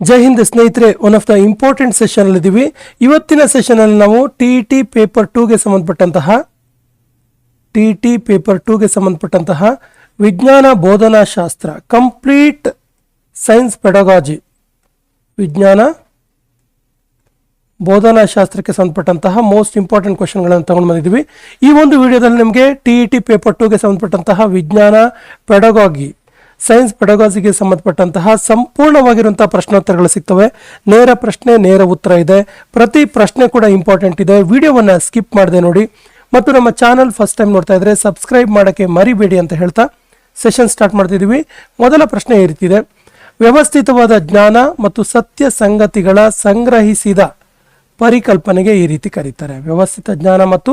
ಜೈ ಹಿಂದ್ ಸ್ನೇಹಿತರೆ one of the important session ಅಲ್ಲಿ ಇದೀವಿ. ಇವತ್ತಿನ ಸೆಷನ್ ಅಲ್ಲಿ ನಾವು ಟಿ ಟಿ ಪೇಪರ್ ಟೂಗೆ ಸಂಬಂಧಪಟ್ಟಂತಹ ಟಿ ಟಿ ಪೇಪರ್ ಟೂಗೆ ಸಂಬಂಧಪಟ್ಟಂತಹ ವಿಜ್ಞಾನ ಬೋಧನಾ ಶಾಸ್ತ್ರ ಕಂಪ್ಲೀಟ್ ಸೈನ್ಸ್ ಪೆಡಗಾಜಿ ವಿಜ್ಞಾನ ಬೋಧನಾ ಶಾಸ್ತ್ರಕ್ಕೆ ಸಂಬಂಧಪಟ್ಟಂತಹ ಮೋಸ್ಟ್ ಇಂಪಾರ್ಟೆಂಟ್ ಕ್ವಶನ್ಗಳನ್ನು ತಗೊಂಡು ಬಂದಿದ್ದೀವಿ ಈ ಒಂದು ವಿಡಿಯೋದಲ್ಲಿ ನಿಮಗೆ ಟಿ ಇ ಟಿ ಪೇಪರ್ ಟೂಗೆ ಸಂಬಂಧಪಟ್ಟಂತಹ ವಿಜ್ಞಾನ ಪೆಡಗಾಗಿ ಸೈನ್ಸ್ ಪೆಡಗಾಜಿಗೆ ಸಂಬಂಧಪಟ್ಟಂತಹ ಸಂಪೂರ್ಣವಾಗಿರುವಂತಹ ಪ್ರಶ್ನೋತ್ತರಗಳು ಸಿಗ್ತವೆ. ನೇರ ಪ್ರಶ್ನೆ, ನೇರ ಉತ್ತರ ಇದೆ. ಪ್ರತಿ ಪ್ರಶ್ನೆ ಕೂಡ ಇಂಪಾರ್ಟೆಂಟ್ ಇದೆ. ವಿಡಿಯೋವನ್ನು ಸ್ಕಿಪ್ ಮಾಡದೆ ನೋಡಿ. ಮತ್ತು ನಮ್ಮ ಚಾನಲ್ ಫಸ್ಟ್ ಟೈಮ್ ನೋಡ್ತಾ ಇದ್ರೆ ಸಬ್ಸ್ಕ್ರೈಬ್ ಮಾಡೋಕ್ಕೆ ಮರಿಬೇಡಿ ಅಂತ ಹೇಳ್ತಾ ಸೆಷನ್ ಸ್ಟಾರ್ಟ್ ಮಾಡ್ತಿದ್ದೀವಿ. ಮೊದಲ ಪ್ರಶ್ನೆ ಈ ವ್ಯವಸ್ಥಿತವಾದ ಜ್ಞಾನ ಮತ್ತು ಸತ್ಯ ಸಂಗತಿಗಳ ಸಂಗ್ರಹಿಸಿದ ಪರಿಕಲ್ಪನೆಗೆ ಈ ರೀತಿ ಕರೀತಾರೆ. ವ್ಯವಸ್ಥಿತ ಜ್ಞಾನ ಮತ್ತು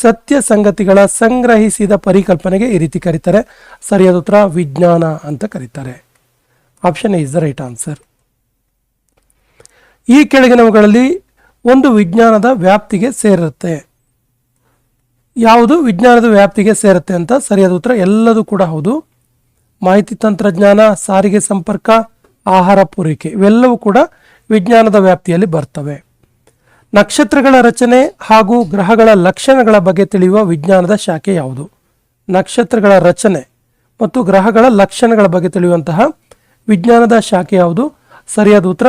ಸತ್ಯ ಸಂಗತಿಗಳ ಸಂಗ್ರಹಿಸಿದ ಪರಿಕಲ್ಪನೆಗೆ ಈ ರೀತಿ ಕರೀತಾರೆ. ಸರಿಯಾದ ಉತ್ತರ, ವಿಜ್ಞಾನ ಅಂತ ಕರೀತಾರೆ. Option is the right answer ಈ ಕೆಳಗಿನವುಗಳಲ್ಲಿ ಒಂದು ವಿಜ್ಞಾನದ ವ್ಯಾಪ್ತಿಗೆ ಸೇರುತ್ತೆ ಯಾವುದು ವಿಜ್ಞಾನದ ವ್ಯಾಪ್ತಿಗೆ ಸೇರುತ್ತೆ ಅಂತ ಸರಿಯಾದ ಉತ್ತರ ಎಲ್ಲದೂ ಕೂಡ ಹೌದು. ಮಾಹಿತಿ ತಂತ್ರಜ್ಞಾನ, ಸಾರಿಗೆ ಸಂಪರ್ಕ, ಆಹಾರ ಪೂರೈಕೆ ಇವೆಲ್ಲವೂ ಕೂಡ ವಿಜ್ಞಾನದ ವ್ಯಾಪ್ತಿಯಲ್ಲಿ ಬರ್ತವೆ. ನಕ್ಷತ್ರಗಳ ರಚನೆ ಹಾಗೂ ಗ್ರಹಗಳ ಲಕ್ಷಣಗಳ ಬಗ್ಗೆ ತಿಳಿಯುವ ವಿಜ್ಞಾನದ ಶಾಖೆ ಯಾವುದು? ನಕ್ಷತ್ರಗಳ ರಚನೆ ಮತ್ತು ಗ್ರಹಗಳ ಲಕ್ಷಣಗಳ ಬಗ್ಗೆ ತಿಳಿಯುವಂತಹ ವಿಜ್ಞಾನದ ಶಾಖೆ ಯಾವುದು? ಸರಿಯಾದ ಉತ್ತರ,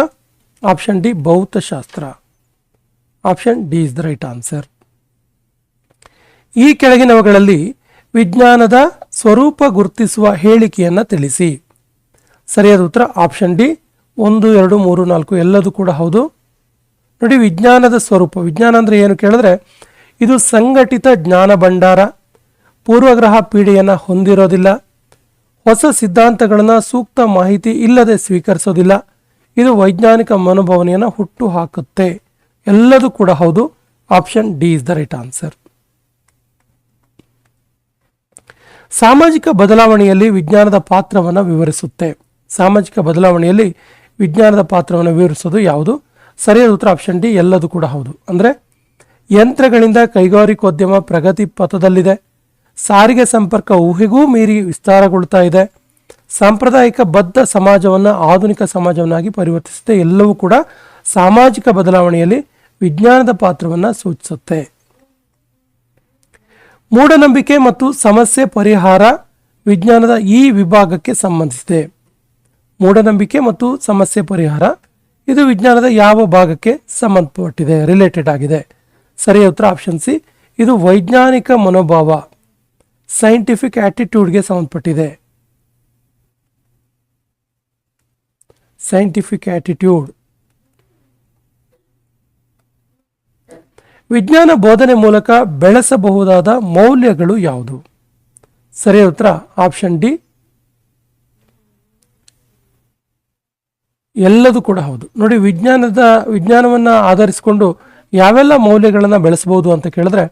ಆಪ್ಷನ್ ಡಿ, ಭೌತಶಾಸ್ತ್ರ. Option D is the right answer. ಈ ಕೆಳಗಿನವುಗಳಲ್ಲಿ ವಿಜ್ಞಾನದ ಸ್ವರೂಪ ಗುರುತಿಸುವ ಹೇಳಿಕೆಯನ್ನು ತಿಳಿಸಿ. ಸರಿಯಾದ ಉತ್ತರ, ಆಪ್ಷನ್ ಡಿ, ಒಂದು, ಎರಡು, ಮೂರು, ನಾಲ್ಕು ಎಲ್ಲದೂ ಕೂಡ ಹೌದು. ನೋಡಿ, ವಿಜ್ಞಾನದ ಸ್ವರೂಪ. ವಿಜ್ಞಾನ ಅಂದರೆ ಏನು ಕೇಳಿದ್ರೆ, ಇದು ಸಂಘಟಿತ ಜ್ಞಾನ ಭಂಡಾರ. ಪೂರ್ವಗ್ರಹ ಪೀಡೆಯನ್ನು ಹೊಂದಿರೋದಿಲ್ಲ. ಹೊಸ ಸಿದ್ಧಾಂತಗಳನ್ನು ಸೂಕ್ತ ಮಾಹಿತಿ ಇಲ್ಲದೆ ಸ್ವೀಕರಿಸೋದಿಲ್ಲ. ಇದು ವೈಜ್ಞಾನಿಕ ಮನೋಭಾವನೆಯನ್ನು ಹುಟ್ಟು ಹಾಕುತ್ತೆ ಎಲ್ಲದೂ ಕೂಡ ಹೌದು. Option D is the right answer. ಸಾಮಾಜಿಕ ಬದಲಾವಣೆಯಲ್ಲಿ ವಿಜ್ಞಾನದ ಪಾತ್ರವನ್ನು ವಿವರಿಸುತ್ತೆ. ಸಾಮಾಜಿಕ ಬದಲಾವಣೆಯಲ್ಲಿ ವಿಜ್ಞಾನದ ಪಾತ್ರವನ್ನು ವಿವರಿಸೋದು ಯಾವುದು? ಸರಿಯಾದ ಉತ್ತರ ಆಪ್ಷನ್ ಡಿ ಎಲ್ಲದೂ ಕೂಡ ಹೌದು. ಅಂದರೆ ಯಂತ್ರಗಳಿಂದ ಕೈಗಾರಿಕೋದ್ಯಮ ಪ್ರಗತಿ ಪಥದಲ್ಲಿದೆ. ಸಾರಿಗೆ ಸಂಪರ್ಕ ಊಹೆಗೂ ಮೀರಿ ವಿಸ್ತಾರಗೊಳ್ತಾ ಇದೆ. ಸಾಂಪ್ರದಾಯಿಕ ಬದ್ಧ ಸಮಾಜವನ್ನು ಆಧುನಿಕ ಸಮಾಜವನ್ನಾಗಿ ಪರಿವರ್ತಿಸುತ್ತೆ. ಎಲ್ಲವೂ ಕೂಡ ಸಾಮಾಜಿಕ ಬದಲಾವಣೆಯಲ್ಲಿ ವಿಜ್ಞಾನದ ಪಾತ್ರವನ್ನು ಸೂಚಿಸುತ್ತೆ. ಮೂಢನಂಬಿಕೆ ಮತ್ತು ಸಮಸ್ಯೆ ಪರಿಹಾರ ವಿಜ್ಞಾನದ ಈ ವಿಭಾಗಕ್ಕೆ ಸಂಬಂಧಿಸಿದೆ. ಮೂಢನಂಬಿಕೆ ಮತ್ತು ಸಮಸ್ಯೆ ಪರಿಹಾರ ಇದು ವಿಜ್ಞಾನದ ಯಾವ ಭಾಗಕ್ಕೆ ಸಂಬಂಧಪಟ್ಟಿದೆ ರಿಲೇಟೆಡ್ ಆಗಿದೆ. ಸರಿಯ ಉತ್ತರ ಆಪ್ಷನ್ ಸಿ ಇದು ವೈಜ್ಞಾನಿಕ ಮನೋಭಾವ ಸೈಂಟಿಫಿಕ್ ಆಟಿಟ್ಯೂಡ್ಗೆ ಸಂಬಂಧಪಟ್ಟಿದೆ. ಸೈಂಟಿಫಿಕ್ ಆಟಿಟ್ಯೂಡ್ ವಿಜ್ಞಾನ ಬೋಧನೆ ಮೂಲಕ ಬೆಳೆಸಬಹುದಾದ ಮೌಲ್ಯಗಳು ಯಾವುದು? ಸರಿಯ ಉತ್ತರ ಆಪ್ಷನ್ ಡಿ ಎಲ್ಲದೂ ಕೂಡ ಹೌದು. ನೋಡಿ, ವಿಜ್ಞಾನದ, ವಿಜ್ಞಾನವನ್ನು ಆಧರಿಸಿಕೊಂಡು ಯಾವೆಲ್ಲ ಮೌಲ್ಯಗಳನ್ನು ಬೆಳೆಸ್ಬೋದು ಅಂತ ಕೇಳಿದ್ರೆ,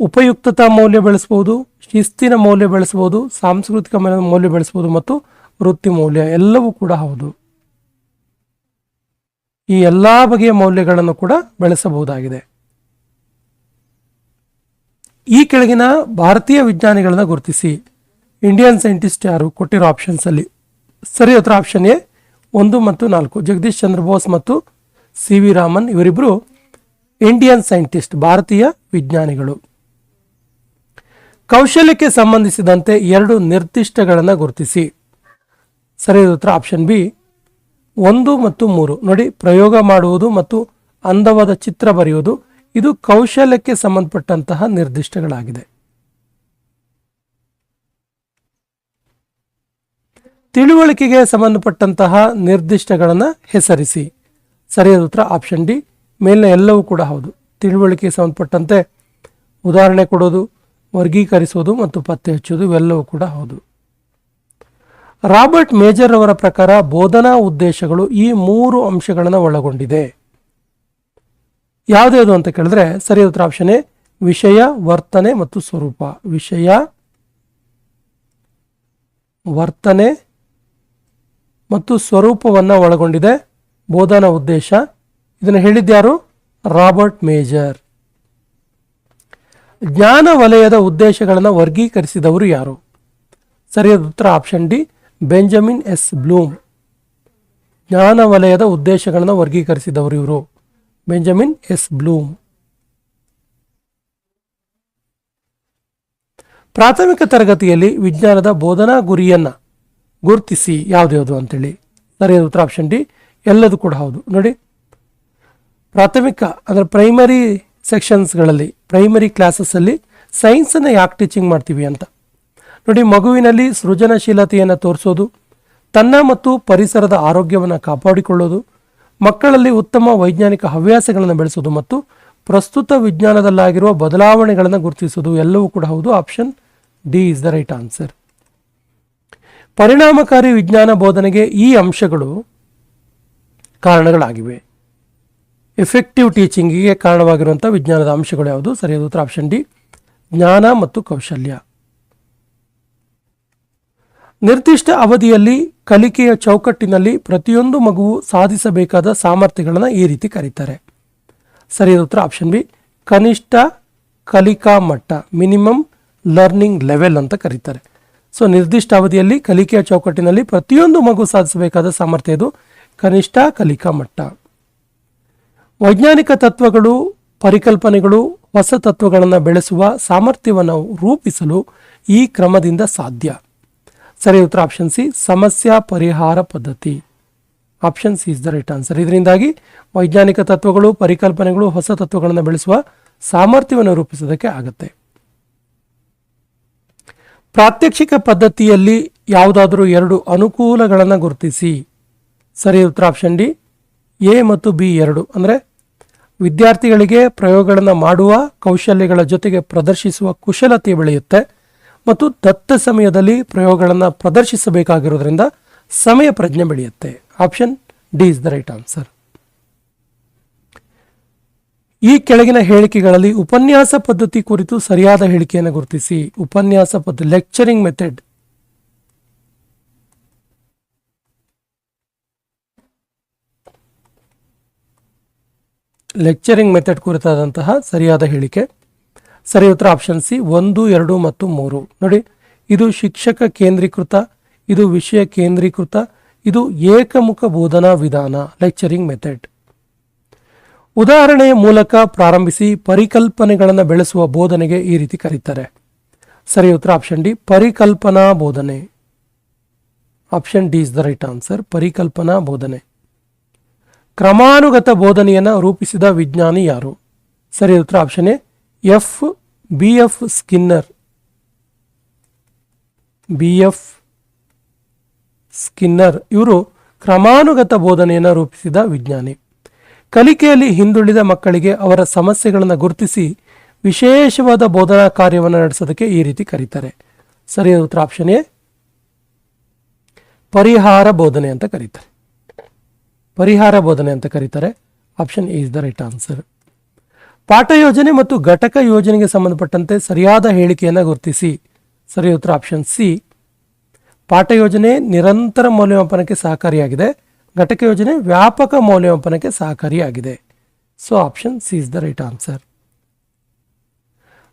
ಉಪಯುಕ್ತತಾ ಮೌಲ್ಯ ಬೆಳೆಸ್ಬೋದು, ಶಿಸ್ತಿನ ಮೌಲ್ಯ ಬೆಳೆಸ್ಬೋದು, ಸಾಂಸ್ಕೃತಿಕ ಮೌಲ್ಯ ಬೆಳೆಸ್ಬೋದು ಮತ್ತು ವೃತ್ತಿ ಮೌಲ್ಯ ಎಲ್ಲವೂ ಕೂಡ ಹೌದು. ಈ ಎಲ್ಲ ಬಗೆಯ ಮೌಲ್ಯಗಳನ್ನು ಕೂಡ ಬೆಳೆಸಬಹುದಾಗಿದೆ. ಈ ಕೆಳಗಿನ ಭಾರತೀಯ ವಿಜ್ಞಾನಿಗಳನ್ನು ಗುರುತಿಸಿ ಇಂಡಿಯನ್ ಸೈಂಟಿಸ್ಟ್ ಯಾರು ಕೊಟ್ಟಿರೋ ಆಪ್ಷನ್ಸ್ ಅಲ್ಲಿ, ಸರಿ ಹತ್ರ ಆಪ್ಷನ್ ಎ ಒಂದು ಮತ್ತು ನಾಲ್ಕು. ಜಗದೀಶ್ ಚಂದ್ರ ಬೋಸ್ ಮತ್ತು ಸಿ ವಿ ರಾಮನ್ ಇವರಿಬ್ಬರು ಇಂಡಿಯನ್ ಸೈಂಟಿಸ್ಟ್ ಭಾರತೀಯ ವಿಜ್ಞಾನಿಗಳು. ಕೌಶಲ್ಯಕ್ಕೆ ಸಂಬಂಧಿಸಿದಂತೆ ಎರಡು ನಿರ್ದಿಷ್ಟಗಳನ್ನು ಗುರುತಿಸಿ. ಸರಿಯಾದ ಉತ್ತರ ಆಪ್ಷನ್ ಬಿ ಒಂದು ಮತ್ತು ಮೂರು. ನೋಡಿ, ಪ್ರಯೋಗ ಮಾಡುವುದು ಮತ್ತು ಅಂದವಾದ ಚಿತ್ರ ಬರೆಯುವುದು. ಇದು ಕೌಶಲ್ಯಕ್ಕೆ ಸಂಬಂಧಪಟ್ಟಂತಹ ನಿರ್ದಿಷ್ಟಗಳಾಗಿದೆ. ತಿಳುವಳಿಕೆಗೆ ಸಂಬಂಧಪಟ್ಟಂತಹ ನಿರ್ದಿಷ್ಟಗಳನ್ನು ಹೆಸರಿಸಿ. ಸರಿಯಾದ ಉತ್ತರ ಆಪ್ಷನ್ ಡಿ ಮೇಲಿನ ಎಲ್ಲವೂ ಕೂಡ ಹೌದು. ತಿಳುವಳಿಕೆಗೆ ಸಂಬಂಧಪಟ್ಟಂತೆ ಉದಾಹರಣೆ ಕೊಡೋದು, ವರ್ಗೀಕರಿಸೋದು ಮತ್ತು ಪತ್ತೆ ಹಚ್ಚೋದು ಇವೆಲ್ಲವೂ ಕೂಡ ಹೌದು. ರಾಬರ್ಟ್ ಮೇಜರ್ ಅವರ ಪ್ರಕಾರ ಬೋಧನಾ ಉದ್ದೇಶಗಳು ಈ ಮೂರು ಅಂಶಗಳನ್ನು ಒಳಗೊಂಡಿದೆ. ಯಾವುದ್ಯಾವುದು ಅಂತ ಕೇಳಿದ್ರೆ ಸರಿಯಾದ ಉತ್ತರ ಆಪ್ಷನ್ ಎ, ವಿಷಯ, ವರ್ತನೆ ಮತ್ತು ಸ್ವರೂಪ. ವಿಷಯ, ವರ್ತನೆ ಮತ್ತು ಸ್ವರೂಪವನ್ನು ಒಳಗೊಂಡಿದೆ. ಬೋಧನಾ ಉದ್ದೇಶ. ಇದನ್ನು ಹೇಳಿದ್ಯಾರು ರಾಬರ್ಟ್ ಮೇಜರ್. ಜ್ಞಾನ ವಲಯದ ಉದ್ದೇಶಗಳನ್ನು ವರ್ಗೀಕರಿಸಿದವರು ಯಾರು? ಸರಿಯಾದ ಉತ್ತರ option D. Benjamin S. Bloom. ಜ್ಞಾನ ವಲಯದ ಉದ್ದೇಶಗಳನ್ನು ವರ್ಗೀಕರಿಸಿದವರು ಇವರು. Benjamin S. ಬ್ಲೂಮ್. ಪ್ರಾಥಮಿಕ ತರಗತಿಯಲ್ಲಿ ವಿಜ್ಞಾನದ ಬೋಧನಾ ಗುರಿಯನ್ನ ಗುರುತಿಸಿ ಯಾವ್ದ್ಯಾವುದು ಅಂತೇಳಿ ಸರಿಯಾದ ಉತ್ತರ ಆಪ್ಷನ್ ಡಿ, ಎಲ್ಲದು ಕೂಡ ಹೌದು. ನೋಡಿ, ಪ್ರಾಥಮಿಕ ಅಂದರೆ ಪ್ರೈಮರಿ ಸೆಕ್ಷನ್ಸ್ಗಳಲ್ಲಿ ಪ್ರೈಮರಿ ಕ್ಲಾಸಸ್ಸಲ್ಲಿ ಸೈನ್ಸನ್ನು ಯಾಕೆ ಟೀಚಿಂಗ್ ಮಾಡ್ತೀವಿ ಅಂತ. ನೋಡಿ, ಮಗುವಿನಲ್ಲಿ ಸೃಜನಶೀಲತೆಯನ್ನು ತೋರಿಸೋದು, ತನ್ನ ಮತ್ತು ಪರಿಸರದ ಆರೋಗ್ಯವನ್ನು ಕಾಪಾಡಿಕೊಳ್ಳೋದು, ಮಕ್ಕಳಲ್ಲಿ ಉತ್ತಮ ವೈಜ್ಞಾನಿಕ ಹವ್ಯಾಸಗಳನ್ನು ಬೆಳೆಸೋದು ಮತ್ತು ಪ್ರಸ್ತುತ ವಿಜ್ಞಾನದಲ್ಲಾಗಿರುವ ಬದಲಾವಣೆಗಳನ್ನು ಗುರುತಿಸೋದು ಎಲ್ಲವೂ ಕೂಡ ಹೌದು. Option D is the right answer ಪರಿಣಾಮಕಾರಿ ವಿಜ್ಞಾನ ಬೋಧನೆಗೆ ಈ ಅಂಶಗಳು ಕಾರಣಗಳಾಗಿವೆ. ಎಫೆಕ್ಟಿವ್ ಟೀಚಿಂಗಿಗೆ ಕಾರಣವಾಗಿರುವಂಥ ವಿಜ್ಞಾನದ ಅಂಶಗಳು ಯಾವುದು? ಸರಿಯಾದ ಉತ್ತರ ಆಪ್ಷನ್ ಡಿ ಜ್ಞಾನ ಮತ್ತು ಕೌಶಲ್ಯ. ನಿರ್ದಿಷ್ಟ ಅವಧಿಯಲ್ಲಿ ಕಲಿಕೆಯ ಚೌಕಟ್ಟಿನಲ್ಲಿ ಪ್ರತಿಯೊಂದು ಮಗುವು ಸಾಧಿಸಬೇಕಾದ ಸಾಮರ್ಥ್ಯಗಳನ್ನು ಈ ರೀತಿ ಕರೀತಾರೆ. ಸರಿಯಾದ ಉತ್ತರ ಆಪ್ಷನ್ ಬಿ ಕನಿಷ್ಠ ಕಲಿಕಾ ಮಟ್ಟ ಮಿನಿಮಮ್ ಲರ್ನಿಂಗ್ ಲೆವೆಲ್ ಅಂತ ಕರೀತಾರೆ. ಸೊ ನಿರ್ದಿಷ್ಟ ಅವಧಿಯಲ್ಲಿ ಕಲಿಕೆಯ ಚೌಕಟ್ಟಿನಲ್ಲಿ ಪ್ರತಿಯೊಂದು ಮಗು ಸಾಧಿಸಬೇಕಾದ ಸಾಮರ್ಥ್ಯ ಇದು. ಕನಿಷ್ಠ ಕಲಿಕಾ ಮಟ್ಟ. ವೈಜ್ಞಾನಿಕ ತತ್ವಗಳು, ಪರಿಕಲ್ಪನೆಗಳು, ಹೊಸ ತತ್ವಗಳನ್ನು ಬೆಳೆಸುವ ಸಾಮರ್ಥ್ಯವನ್ನು ರೂಪಿಸಲು ಈ ಕ್ರಮದಿಂದ ಸಾಧ್ಯ. ಸರಿ, ಉತ್ತರ ಆಪ್ಷನ್ ಸಿ, ಸಮಸ್ಯೆ ಪರಿಹಾರ ಪದ್ಧತಿ. Option C is the right answer. ಇದರಿಂದಾಗಿ ವೈಜ್ಞಾನಿಕ ತತ್ವಗಳು, ಪರಿಕಲ್ಪನೆಗಳು, ಹೊಸ ತತ್ವಗಳನ್ನು ಬೆಳೆಸುವ ಸಾಮರ್ಥ್ಯವನ್ನು ರೂಪಿಸೋದಕ್ಕೆ ಆಗುತ್ತೆ. ಪ್ರಾತ್ಯಕ್ಷಿಕ ಪದ್ಧತಿಯಲ್ಲಿ ಯಾವುದಾದರೂ ಎರಡು ಅನುಕೂಲಗಳನ್ನು ಗುರುತಿಸಿ. ಸರಿ ಉತ್ತರ ಆಪ್ಷನ್ ಡಿ ಎ ಮತ್ತು ಬಿ ಎರಡು. ಅಂದರೆ ವಿದ್ಯಾರ್ಥಿಗಳಿಗೆ ಪ್ರಯೋಗಗಳನ್ನು ಮಾಡುವ, ಕೌಶಲ್ಯಗಳ ಜೊತೆಗೆ ಪ್ರದರ್ಶಿಸುವ ಕುಶಲತೆ ಬೆಳೆಯುತ್ತೆ. ಮತ್ತು ದತ್ತ ಸಮಯದಲ್ಲಿ ಪ್ರಯೋಗಗಳನ್ನು ಪ್ರದರ್ಶಿಸಬೇಕಾಗಿರೋದ್ರಿಂದ ಸಮಯ ಪ್ರಜ್ಞೆ ಬೆಳೆಯುತ್ತೆ. Option D is the right answer. ಈ ಕೆಳಗಿನ ಹೇಳಿಕೆಗಳಲ್ಲಿ ಉಪನ್ಯಾಸ ಪದ್ಧತಿ ಕುರಿತು ಸರಿಯಾದ ಹೇಳಿಕೆಯನ್ನು ಗುರುತಿಸಿ. ಉಪನ್ಯಾಸ ಪದ್ಧತಿ ಲೆಕ್ಚರಿಂಗ್ ಮೆಥಡ್ ಲೆಕ್ಚರಿಂಗ್ ಮೆಥಡ್ ಕುರಿತಾದಂತಹ ಸರಿಯಾದ ಹೇಳಿಕೆ. ಸರಿ ಉತ್ತರ ಆಪ್ಷನ್ ಸಿ ಒಂದು, ಎರಡು ಮತ್ತು ಮೂರು. ನೋಡಿ, ಇದು ಶಿಕ್ಷಕ ಕೇಂದ್ರೀಕೃತ, ಇದು ವಿಷಯ ಕೇಂದ್ರೀಕೃತ, ಇದು ಏಕಮುಖ ಬೋಧನಾ ವಿಧಾನ ಲೆಕ್ಚರಿಂಗ್ ಮೆಥಡ್ ಉದಾಹರಣೆಯ ಮೂಲಕ ಪ್ರಾರಂಭಿಸಿ ಪರಿಕಲ್ಪನೆಗಳನ್ನು ಬೆಳೆಸುವ ಬೋಧನೆಗೆ ಈ ರೀತಿ ಕರೀತಾರೆ. ಸರಿ, ಉತ್ತರ ಆಪ್ಷನ್ ಡಿ, ಪರಿಕಲ್ಪನಾ ಬೋಧನೆ. Option D is the right answer, ಪರಿಕಲ್ಪನಾ ಬೋಧನೆ. ಕ್ರಮಾನುಗತ ಬೋಧನೆಯನ್ನು ರೂಪಿಸಿದ ವಿಜ್ಞಾನಿ ಯಾರು? ಸರಿ, ಉತ್ತರ option A, F, B F Skinner. B F Skinner. ಇವರು ಕ್ರಮಾನುಗತ ಬೋಧನೆಯನ್ನು ರೂಪಿಸಿದ ವಿಜ್ಞಾನಿ. ಕಲಿಕೆಯಲ್ಲಿ ಹಿಂದುಳಿದ ಮಕ್ಕಳಿಗೆ ಅವರ ಸಮಸ್ಯೆಗಳನ್ನು ಗುರುತಿಸಿ ವಿಶೇಷವಾದ ಬೋಧನಾ ಕಾರ್ಯವನ್ನು ನಡೆಸೋದಕ್ಕೆ ಈ ರೀತಿ ಕರೀತಾರೆ. ಸರಿಯಾದ ಉತ್ತರ ಆಪ್ಷನ್ ಎ, ಪರಿಹಾರ ಬೋಧನೆ ಅಂತ ಕರೀತಾರೆ. ಪರಿಹಾರ ಬೋಧನೆ ಅಂತ ಕರೀತಾರೆ. Option A is the right answer ಪಾಠ ಯೋಜನೆ ಮತ್ತು ಘಟಕ ಯೋಜನೆಗೆ ಸಂಬಂಧಪಟ್ಟಂತೆ ಸರಿಯಾದ ಹೇಳಿಕೆಯನ್ನು ಗುರುತಿಸಿ. ಸರಿ ಉತ್ತರ ಆಪ್ಷನ್ ಸಿ, ಪಾಠ ಯೋಜನೆ ನಿರಂತರ ಮೌಲ್ಯಮಾಪನಕ್ಕೆ ಸಹಕಾರಿಯಾಗಿದೆ. ಘಟಕ ಯೋಜನೆ ವ್ಯಾಪಕ ಮೌಲ್ಯಮಾಪನಕ್ಕೆ ಸಹಕಾರಿಯಾಗಿದೆ. So option C is the right answer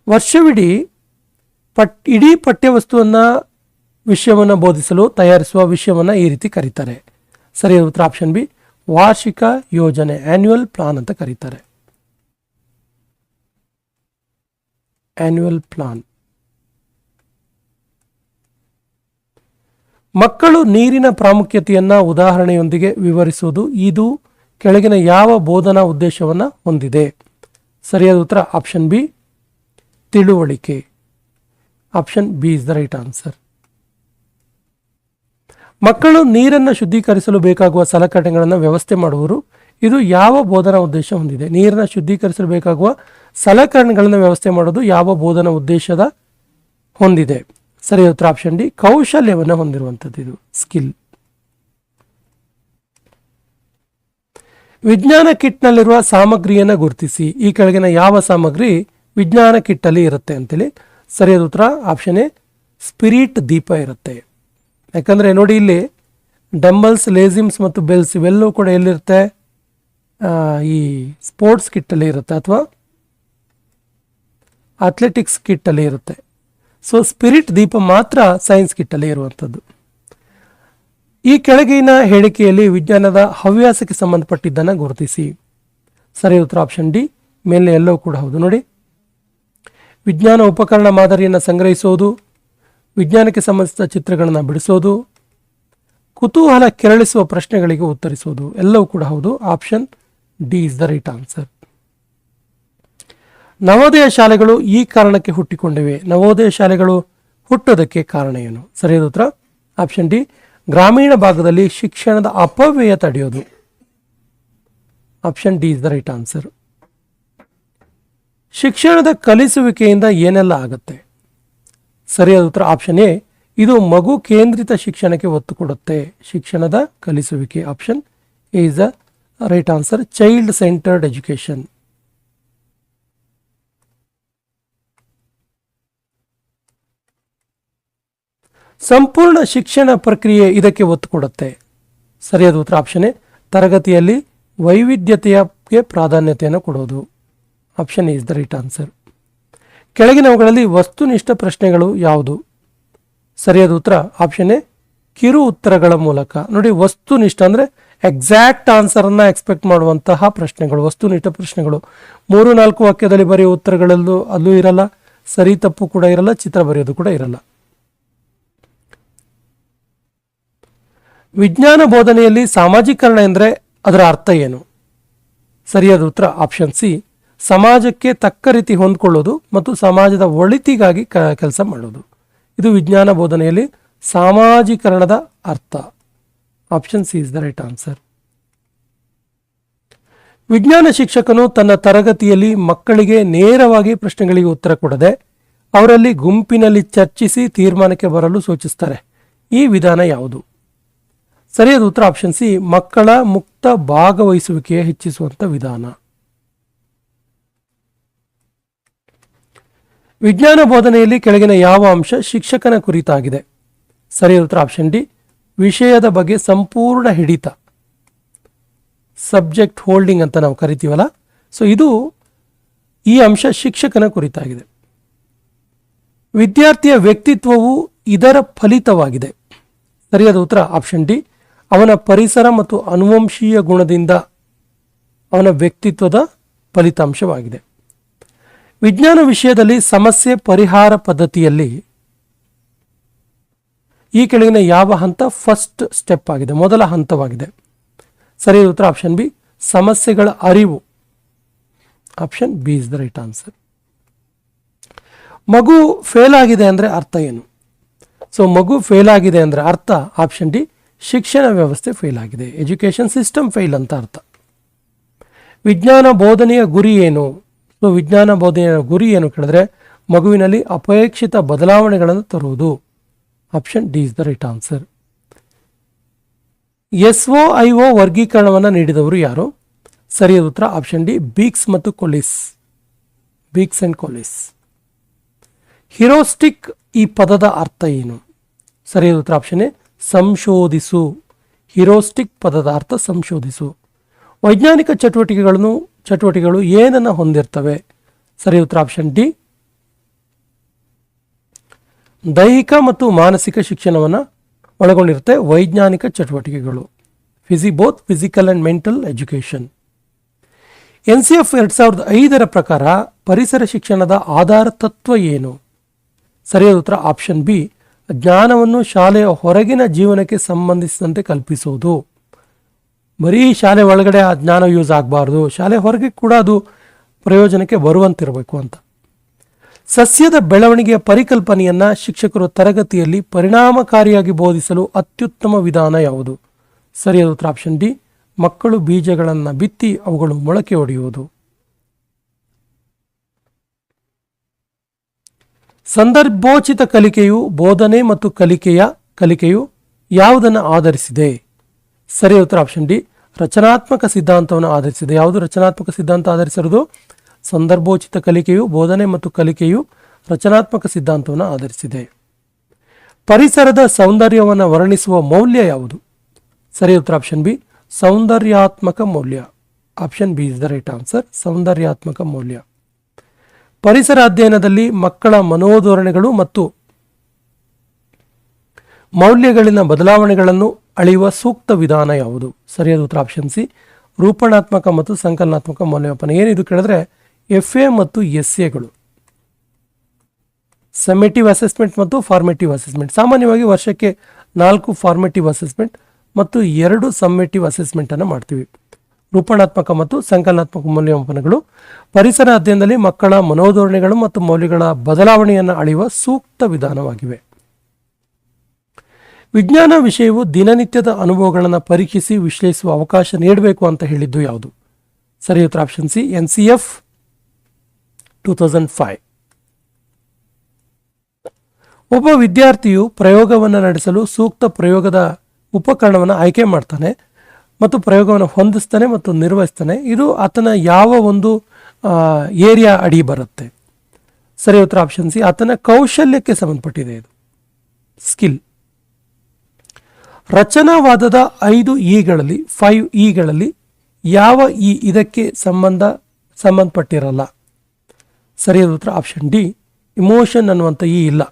ವರ್ಷವಿಡೀ ಪಟ್, ಇಡೀ ಪಠ್ಯವಸ್ತುವನ್ನು ವಿಷಯವನ್ನು ಬೋಧಿಸಲು, ತಯಾರಿಸುವ ವಿಷಯವನ್ನು ಈ ರೀತಿ ಕರೀತಾರೆ. ಸರಿಯಾದ ಉತ್ತರ ಆಪ್ಷನ್ ಬಿ ವಾರ್ಷಿಕ ಯೋಜನೆ ಆ್ಯನ್ಯುವಲ್ ಪ್ಲಾನ್ ಅಂತ ಕರೀತಾರೆ. ಆ್ಯನ್ಯುವಲ್ ಪ್ಲಾನ್ ಮಕ್ಕಳು ನೀರಿನ ಪ್ರಾಮುಖ್ಯತೆಯನ್ನು ಉದಾಹರಣೆಯೊಂದಿಗೆ ವಿವರಿಸುವುದು ಇದು ಕೆಳಗಿನ ಯಾವ ಬೋಧನಾ ಉದ್ದೇಶವನ್ನು ಹೊಂದಿದೆ. ಸರಿಯಾದ ಉತ್ತರ ಆಪ್ಷನ್ ಬಿ, ತಿಳುವಳಿಕೆ. Option B is the right answer. ಮಕ್ಕಳು ನೀರನ್ನು ಶುದ್ಧೀಕರಿಸಲು ಬೇಕಾಗುವ ಸಲಕರಣೆಗಳನ್ನು ವ್ಯವಸ್ಥೆ ಮಾಡುವರು ಇದು ಯಾವ ಬೋಧನಾ ಉದ್ದೇಶ ಹೊಂದಿದೆ. ನೀರನ್ನು ಶುದ್ಧೀಕರಿಸಲು ಬೇಕಾಗುವ ಸಲಕರಣೆಗಳನ್ನು ವ್ಯವಸ್ಥೆ ಮಾಡೋದು ಯಾವ ಬೋಧನಾ ಉದ್ದೇಶದ ಹೊಂದಿದೆ. ಸರಿಯಾದ ಉತ್ತರ ಆಪ್ಷನ್ ಡಿ ಕೌಶಲ್ಯವನ್ನು ಹೊಂದಿರುವಂಥದ್ದು ಇದು ಸ್ಕಿಲ್ ವಿಜ್ಞಾನ ಕಿಟ್ನಲ್ಲಿರುವ ಸಾಮಗ್ರಿಯನ್ನು ಗುರುತಿಸಿ. ಈ ಕೆಳಗಿನ ಯಾವ ಸಾಮಗ್ರಿ ವಿಜ್ಞಾನ ಕಿಟ್ಟಲ್ಲಿ ಇರುತ್ತೆ ಅಂತೇಳಿ ಸರಿಯಾದ ಉತ್ತರ ಆಪ್ಷನ್ ಎ ಸ್ಪಿರಿಟ್ ದೀಪ ಇರುತ್ತೆ. ಯಾಕಂದರೆ ನೋಡಿ ಇಲ್ಲಿ ಡಂಬಲ್ಸ್ ಲೇಸಿಮ್ಸ್ ಮತ್ತು ಬೆಲ್ಸ್ ಇವೆಲ್ಲವೂ ಕೂಡ ಎಲ್ಲಿರುತ್ತೆ? ಈ ಸ್ಪೋರ್ಟ್ಸ್ ಕಿಟ್ಟಲ್ಲಿ ಇರುತ್ತೆ ಅಥವಾ ಅಥ್ಲೆಟಿಕ್ಸ್ ಕಿಟ್ಟಲ್ಲಿ ಇರುತ್ತೆ. ಸೊ ಸ್ಪಿರಿಟ್ ದೀಪ ಮಾತ್ರ ಸೈನ್ಸ್ ಕಿಟ್ಟಲ್ಲಿ ಇರುವಂಥದ್ದು. ಈ ಕೆಳಗಿನ ಹೇಳಿಕೆಯಲ್ಲಿ ವಿಜ್ಞಾನದ ಹವ್ಯಾಸಕ್ಕೆ ಸಂಬಂಧಪಟ್ಟಿದ್ದನ್ನು ಗುರುತಿಸಿ. ಸರಿ ಉತ್ತರ ಆಪ್ಷನ್ ಡಿ, ಮೇಲೆ ಎಲ್ಲವೂ ಕೂಡ ಹೌದು ನೋಡಿ. ವಿಜ್ಞಾನ ಉಪಕರಣ ಮಾದರಿಯನ್ನು ಸಂಗ್ರಹಿಸೋದು, ವಿಜ್ಞಾನಕ್ಕೆ ಸಂಬಂಧಿಸಿದ ಚಿತ್ರಗಳನ್ನು ಬಿಡಿಸೋದು, ಕುತೂಹಲ ಕೆರಳಿಸುವ ಪ್ರಶ್ನೆಗಳಿಗೆ ಉತ್ತರಿಸೋದು, ಎಲ್ಲವೂ ಕೂಡ ಹೌದು. Option D is the right answer Navodaya ಶಾಲೆಗಳು ಈ ಕಾರಣಕ್ಕೆ ಹುಟ್ಟಿಕೊಂಡಿವೆ. ನವೋದಯ ಶಾಲೆಗಳು ಹುಟ್ಟೋದಕ್ಕೆ ಕಾರಣ ಏನು? ಸರಿಯಾದ ಉತ್ತರ? ಆಪ್ಷನ್ ಡಿ, ಗ್ರಾಮೀಣ ಭಾಗದಲ್ಲಿ ಶಿಕ್ಷಣದ ಅಪವ್ಯಯ ತಡೆಯೋದು. Option D is the right answer. ಶಿಕ್ಷಣದ ಕಲಿಸುವಿಕೆಯಿಂದ ಏನೆಲ್ಲ ಆಗುತ್ತೆ? ಸರಿಯಾದ ಉತ್ತರ ಆಪ್ಷನ್ ಎ, ಇದು ಮಗು ಕೇಂದ್ರಿತ ಶಿಕ್ಷಣಕ್ಕೆ ಒತ್ತು ಕೊಡುತ್ತೆ. ಶಿಕ್ಷಣದ ಕಲಿಸುವಿಕೆ option A is the right answer. Child centered education ಸಂಪೂರ್ಣ ಶಿಕ್ಷಣ ಪ್ರಕ್ರಿಯೆ ಇದಕ್ಕೆ ಒತ್ತು ಕೊಡುತ್ತೆ ಸರಿಯಾದ ಉತ್ತರ ಆಪ್ಷನ್ ತರಗತಿಯಲ್ಲಿ ವೈವಿಧ್ಯತೆಯಗೆ ಪ್ರಾಧಾನ್ಯತೆಯನ್ನು ಕೊಡೋದು option is the right answer ಕೆಳಗಿನವುಗಳಲ್ಲಿ ವಸ್ತುನಿಷ್ಠ ಪ್ರಶ್ನೆಗಳು ಯಾವುದು? ಸರಿಯಾದ ಉತ್ತರ ಆಪ್ಷನ್ ಎ, ಕಿರು ಉತ್ತರಗಳ ಮೂಲಕ. ನೋಡಿ, ವಸ್ತುನಿಷ್ಠ ಅಂದರೆ ಎಕ್ಸಾಕ್ಟ್ ಆನ್ಸರನ್ನು ಎಕ್ಸ್ಪೆಕ್ಟ್ ಮಾಡುವಂತಹ ಪ್ರಶ್ನೆಗಳು, ವಸ್ತುನಿಷ್ಠ ಪ್ರಶ್ನೆಗಳು. ಮೂರು ನಾಲ್ಕು ವಾಕ್ಯದಲ್ಲಿ ಬರೆಯುವ ಉತ್ತರಗಳಲ್ಲೂ ಅಲ್ಲೂ ಇರಲ್ಲ, ಸರಿ ತಪ್ಪು ಕೂಡ ಇರಲ್ಲ, ಚಿತ್ರ ಬರೆಯೋದು ಕೂಡ ಇರಲ್ಲ. ವಿಜ್ಞಾನ ಬೋಧನೆಯಲ್ಲಿ ಸಾಮಾಜೀಕರಣ ಎಂದರೆ ಅದರ ಅರ್ಥ ಏನು? ಸರಿಯಾದ ಉತ್ತರ ಆಪ್ಷನ್ ಸಿ. ಸಮಾಜಕ್ಕೆ ತಕ್ಕ ರೀತಿ ಹೊಂದ್ಕೊಳ್ಳೋದು ಮತ್ತು ಸಮಾಜದ ಒಳಿತಿಗಾಗಿ ಕ, ಕೆಲಸ ಮಾಡೋದು. ಇದು ವಿಜ್ಞಾನ ಬೋಧನೆಯಲ್ಲಿ ಸಾಮಾಜೀಕರಣದ ಅರ್ಥ. Option C is the right answer. ವಿಜ್ಞಾನ ಶಿಕ್ಷಕನು ತನ್ನ ತರಗತಿಯಲ್ಲಿ ಮಕ್ಕಳಿಗೆ ನೇರವಾಗಿ ಪ್ರಶ್ನೆಗಳಿಗೆ ಉತ್ತರ ಕೊಡದೆ ಅವರಲ್ಲಿ ಗುಂಪಿನಲ್ಲಿ ಚರ್ಚಿಸಿ ತೀರ್ಮಾನಕ್ಕೆ ಬರಲು ಸೂಚಿಸ್ತಾರೆ. ಈ ವಿಧಾನ ಯಾವುದು? ಸರಿಯಾದ ಉತ್ತರ ಆಪ್ಷನ್ ಸಿ ಮಕ್ಕಳ ಮುಕ್ತ ಭಾಗವಹಿಸುವಿಕೆ ಹೆಚ್ಚಿಸುವಂತ ವಿಧಾನ. ವಿಜ್ಞಾನ ಬೋಧನೆಯಲ್ಲಿ ಕೆಳಗಿನ ಯಾವ ಅಂಶ ಶಿಕ್ಷಕನ ಕುರಿತಾಗಿದೆ? ಸರಿಯಾದ ಉತ್ತರ ಆಪ್ಷನ್ ಡಿ ವಿಷಯದ ಬಗ್ಗೆ ಸಂಪೂರ್ಣ ಹಿಡಿತ. ಸಬ್ಜೆಕ್ಟ್ ಹೋಲ್ಡಿಂಗ್ ಅಂತ ನಾವು ಕರಿತೀವಲ್ಲ ಸೊ ಇದು ಈ ಅಂಶ ಶಿಕ್ಷಕನ ಕುರಿತಾಗಿದೆ. ವಿದ್ಯಾರ್ಥಿಯ ವ್ಯಕ್ತಿತ್ವವು ಇದರ ಫಲಿತವಾಗಿದೆ. ಸರಿಯಾದ ಉತ್ತರ ಆಪ್ಷನ್ ಡಿ ಅವನ ಪರಿಸರ ಮತ್ತು ಅನುವಂಶೀಯ ಗುಣದಿಂದ ಅವನ ವ್ಯಕ್ತಿತ್ವದ ಫಲಿತಾಂಶವಾಗಿದೆ. ವಿಜ್ಞಾನ ವಿಷಯದಲ್ಲಿ ಸಮಸ್ಯೆ ಪರಿಹಾರ ಪದ್ಧತಿಯಲ್ಲಿ ಈ ಕೆಳಗಿನ ಯಾವ ಹಂತ ಫಸ್ಟ್ ಸ್ಟೆಪ್ ಆಗಿದೆ, ಮೊದಲ ಹಂತವಾಗಿದೆ. ಸರಿ ಉತ್ತರ ಆಪ್ಷನ್ ಬಿ ಸಮಸ್ಯೆಗಳ ಅರಿವು. Option B is the right answer ಮಗು ಫೇಲ್ ಆಗಿದೆ ಅಂದರೆ ಅರ್ಥ ಏನು? ಸೊ ಮಗು ಫೇಲ್ ಆಗಿದೆ ಅಂದರೆ ಅರ್ಥ ಆಪ್ಷನ್ ಡಿ ಶಿಕ್ಷಣ ವ್ಯವಸ್ಥೆ ಫೇಲ್ ಆಗಿದೆ. ಎಜುಕೇಷನ್ ಸಿಸ್ಟಮ್ ಫೇಲ್ ಅಂತ ಅರ್ಥ. ವಿಜ್ಞಾನ ಬೋಧನೆಯ ಗುರಿ ಏನು? ಸೊ ವಿಜ್ಞಾನ ಬೋಧನೆಯ ಗುರಿ ಏನು ಕೇಳಿದ್ರೆ, ಮಗುವಿನಲ್ಲಿ ಅಪೇಕ್ಷಿತ ಬದಲಾವಣೆಗಳನ್ನು ತರುವುದು. Option D is the right answer S O I O ವರ್ಗೀಕರಣವನ್ನು ನೀಡಿದವರು ಯಾರು? ಸರಿಯಾದ ಉತ್ತರ ಆಪ್ಷನ್ ಡಿ ಬೀಕ್ಸ್ ಮತ್ತು ಕೊಲಿಸ್ ಬೀಕ್ಸ್ ಅಂಡ್ ಕೊಲಿಸ್ ಹಿರೋಸ್ಟಿಕ್ ಈ ಪದದ ಅರ್ಥ ಏನು? ಸರಿಯಾದ ಉತ್ತರ ಆಪ್ಷನ್ ಎ ಸಂಶೋಧಿಸು. ಹಿರೋಸ್ಟಿಕ್ ಪದದ ಅರ್ಥ ಸಂಶೋಧಿಸು. ವೈಜ್ಞಾನಿಕ ಚಟುವಟಿಕೆಗಳನ್ನು, ಚಟುವಟಿಕೆಗಳು ಏನನ್ನು ಹೊಂದಿರ್ತವೆ? ಸರಿ, ಉತ್ತರ ಆಪ್ಷನ್ ಡಿ. ದೈಹಿಕ ಮತ್ತು ಮಾನಸಿಕ ಶಿಕ್ಷಣವನ್ನು ಒಳಗೊಂಡಿರುತ್ತೆ ವೈಜ್ಞಾನಿಕ ಚಟುವಟಿಕೆಗಳು. Fuzzy both physical and mental education N C F ಎರಡು ಸಾವಿರದ ಐದರ ಪ್ರಕಾರ ಪರಿಸರ ಶಿಕ್ಷಣದ ಆಧಾರ ತತ್ವ ಏನು? ಸರಿಯಾದ ಉತ್ತರ ಆಪ್ಷನ್ ಬಿ. ಜ್ಞಾನವನ್ನು ಶಾಲೆಯ ಹೊರಗಿನ ಜೀವನಕ್ಕೆ ಸಂಬಂಧಿಸಿದಂತೆ ಕಲ್ಪಿಸುವುದು. ಬರೀ ಶಾಲೆ ಒಳಗಡೆ ಆ ಜ್ಞಾನ ಯೂಸ್ ಆಗಬಾರ್ದು. ಶಾಲೆ ಹೊರಗೆ ಕೂಡ ಅದು ಪ್ರಯೋಜನಕ್ಕೆ ಬರುವಂತಿರಬೇಕು ಅಂತ. ಸಸ್ಯದ ಬೆಳವಣಿಗೆಯ ಪರಿಕಲ್ಪನೆಯನ್ನು ಶಿಕ್ಷಕರು ತರಗತಿಯಲ್ಲಿ ಪರಿಣಾಮಕಾರಿಯಾಗಿ ಬೋಧಿಸಲು ಅತ್ಯುತ್ತಮ ವಿಧಾನ ಯಾವುದು? ಸರಿಯಾದ ಉತ್ತರ ಆಪ್ಷನ್ ಡಿ, ಮಕ್ಕಳು ಬೀಜಗಳನ್ನು ಬಿತ್ತಿ ಅವುಗಳು ಮೊಳಕೆ ಒಡೆಯುವುದು. ಸಂದರ್ಭೋಚಿತ ಕಲಿಕೆಯು ಬೋಧನೆ ಮತ್ತು ಕಲಿಕೆಯ ಕಲಿಕೆಯು ಯಾವುದನ್ನು ಆಧರಿಸಿದೆ? ಸರಿ ಉತ್ತರ ಆಪ್ಷನ್ ಡಿ. ರಚನಾತ್ಮಕ ಸಿದ್ಧಾಂತವನ್ನು ಆಧರಿಸಿದೆ. ಯಾವುದು ರಚನಾತ್ಮಕ ಸಿದ್ಧಾಂತ ಆಧರಿಸಿರುವುದು? ಸಂದರ್ಭೋಚಿತ ಕಲಿಕೆಯು ಬೋಧನೆ ಮತ್ತು ಕಲಿಕೆಯು ರಚನಾತ್ಮಕ ಸಿದ್ಧಾಂತವನ್ನು ಆಧರಿಸಿದೆ. ಪರಿಸರದ ಸೌಂದರ್ಯವನ್ನು ವರ್ಣಿಸುವ ಮೌಲ್ಯ ಯಾವುದು? ಸರಿ ಉತ್ತರ ಆಪ್ಷನ್ ಬಿ. ಸೌಂದರ್ಯಾತ್ಮಕ ಮೌಲ್ಯ. Option B is the right answer. ಸೌಂದರ್ಯಾತ್ಮಕ ಮೌಲ್ಯ. ಪರಿಸರ ಅಧ್ಯಯನದಲ್ಲಿ ಮಕ್ಕಳ ಮನೋಧೋರಣೆಗಳು ಮತ್ತು ಮೌಲ್ಯಗಳಿನ ಬದಲಾವಣೆಗಳನ್ನು ಅಳೆಯುವ ಸೂಕ್ತ ವಿಧಾನ ಯಾವುದು? ಸರಿಯಾದ ಉತ್ತರ ಆಪ್ಷನ್ ಸಿ ರೂಪಣಾತ್ಮಕ ಮತ್ತು ಸಂಕಲನಾತ್ಮಕ ಮೌಲ್ಯಮಾಪನ. ಏನಿದು ಕೇಳಿದ್ರೆ ಎಫ್ ಎ ಮತ್ತು ಎಸ್ ಎಗಳು ಸಮೇಟಿವ್ ಅಸೆಸ್ಮೆಂಟ್ ಮತ್ತು ಫಾರ್ಮೇಟಿವ್ ಅಸೆಸ್ಮೆಂಟ್. ಸಾಮಾನ್ಯವಾಗಿ ವರ್ಷಕ್ಕೆ ನಾಲ್ಕು ಫಾರ್ಮೇಟಿವ್ ಅಸೆಸ್ಮೆಂಟ್ ಮತ್ತು ಎರಡು ಸಮ್ಮೇಟಿವ್ ಅಸೆಸ್ಮೆಂಟನ್ನು ಮಾಡ್ತೀವಿ. ರೂಪಣಾತ್ಮಕ ಮತ್ತು ಸಂಕಲನಾತ್ಮಕ ಮೌಲ್ಯಮಾಪನಗಳು. ಪರಿಸರ ಅಧ್ಯಯನದಲ್ಲಿ ಮಕ್ಕಳ ಮನೋಧೋರಣೆಗಳು ಮತ್ತು ಮೌಲ್ಯಗಳ ಬದಲಾವಣೆಯನ್ನು ಅಳೆಯುವ ಸೂಕ್ತ ವಿಧಾನವಾಗಿವೆ. ವಿಜ್ಞಾನ ವಿಷಯವು ದಿನನಿತ್ಯದ ಅನುಭವಗಳನ್ನು ಪರೀಕ್ಷಿಸಿ ವಿಶ್ಲೇಷಿಸುವ ಅವಕಾಶ ನೀಡಬೇಕು ಅಂತ ಹೇಳಿದ್ದು ಯಾವುದು? ಸರಿ, ಉತ್ತರ option C, N C F two thousand five. ಒಬ್ಬ ವಿದ್ಯಾರ್ಥಿಯು ಪ್ರಯೋಗವನ್ನು ನಡೆಸಲು ಸೂಕ್ತ ಪ್ರಯೋಗದ ಉಪಕರಣವನ್ನು ಆಯ್ಕೆ ಮಾಡ್ತಾನೆ. ಮತ್ತು ಪ್ರಯೋಗವನ್ನು ಹೊಂದಿಸ್ತಾನೆ ಮತ್ತು ನಿರ್ವಹಿಸ್ತಾನೆ. ಇದು ಆತನ ಯಾವ ಒಂದು ಏರಿಯಾ ಅಡಿ ಬರುತ್ತೆ. ಸರಿ ಉತ್ತರ ಆಪ್ಷನ್ ಸಿ, ಆತನ ಕೌಶಲ್ಯಕ್ಕೆ ಸಂಬಂಧಪಟ್ಟಿದೆ ಇದು. ಸ್ಕಿಲ್. ರಚನಾವಾದದ ಐದು ಇಗಳಲ್ಲಿ, ಫೈವ್ ಇಗಳಲ್ಲಿ ಯಾವ ಇ ಇದಕ್ಕೆ ಸಂಬಂಧ, ಸಂಬಂಧಪಟ್ಟಿರಲ್ಲ. ಸರಿಯಾದ ಉತ್ತರ ಆಪ್ಷನ್ ಡಿ, ಇಮೋಷನ್ ಅನ್ನುವಂಥ ಇ ಇಲ್ಲ.